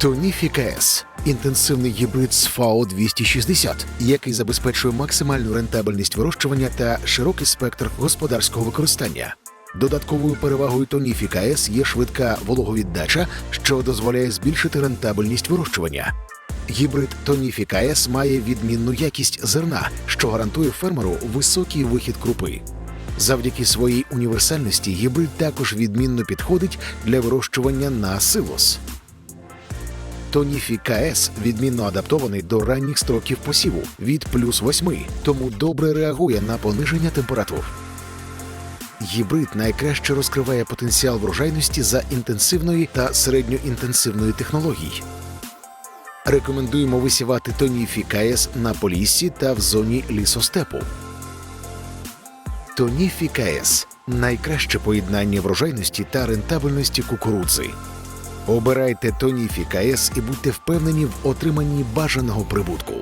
Тоніфі КС – інтенсивний гібрид з ФАО 260, який забезпечує максимальну рентабельність вирощування та широкий спектр господарського використання. Додатковою перевагою Тоніфі КС є швидка вологовіддача, що дозволяє збільшити рентабельність вирощування. Гібрид Тоніфі КС має відмінну якість зерна, що гарантує фермеру високий вихід крупи. Завдяки своїй універсальності гібрид також відмінно підходить для вирощування на силос. Тоніфі КС відмінно адаптований до ранніх строків посіву від плюс 8, тому добре реагує на пониження температур. Гібрид найкраще розкриває потенціал врожайності за інтенсивної та середньоінтенсивної технологій. Рекомендуємо висівати Тоніфі КС на поліссі та в зоні лісостепу. Тоніфі КС найкраще поєднання врожайності та рентабельності кукурудзи. Обирайте Тоніфі КС і будьте впевнені в отриманні бажаного прибутку.